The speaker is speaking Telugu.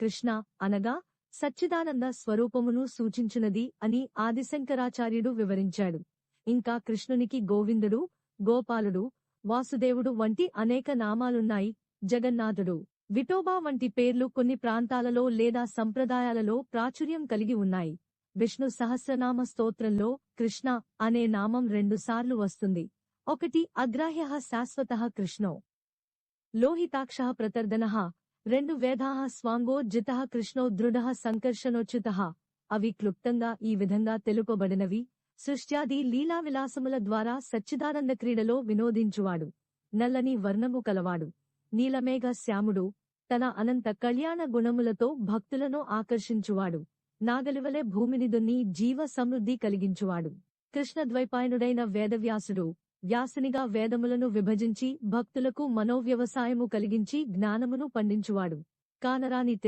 కృష్ణ అనగా సచ్చిదానంద స్వరూపమును సూచించినది అని ఆదిశంకరాచార్యుడు వివరించాడు. ఇంకా కృష్ణునికి గోవిందుడు గోపాలుడు వాసుదేవుడు వంటి అనేక నామాలున్నాయి. జగన్నాథుడు విఠోబా వంటి పేర్లు కొన్ని ప్రాంతాలలో లేదా సంప్రదాయాలలో ప్రాచుర్యం కలిగి ఉన్నాయి. విష్ణు సహస్రనామ స్తోత్రంలో కృష్ణ అనే నామం రెండుసార్లు వస్తుంది. ఒకటి అగ్రాహ్య శాశ్వత కృష్ణో. లోహితాక్ష ప్రతర్దన రెండు వేదా స్వాంగో జిత కృష్ణో దృఢ సంకర్షణోచ్యుత అవి క్లుప్తంగా ఈ విధంగా తెలుపబడినవి. సృష్ట్యాది లీలా విలాసముల ద్వారా సచ్చిదానంద క్రీడలో వినోదించువాడు. నల్లని వర్ణము కలవాడు. నీలమేఘ శ్యాముడు తన అనంత కళ్యాణ గుణములతో భక్తులను ఆకర్షించువాడు. నాగలివలే భూమిని దున్ని జీవ సమృద్ధి కలిగించువాడు. కృష్ణద్వైపాయనుడైన వేదవ్యాసుడు వ్యాసునిగా వేదములను విభజించి భక్తులకు మనోవ్యవసాయము కలిగించి జ్ఞానమును పండించువాడు. కానరాని తెలి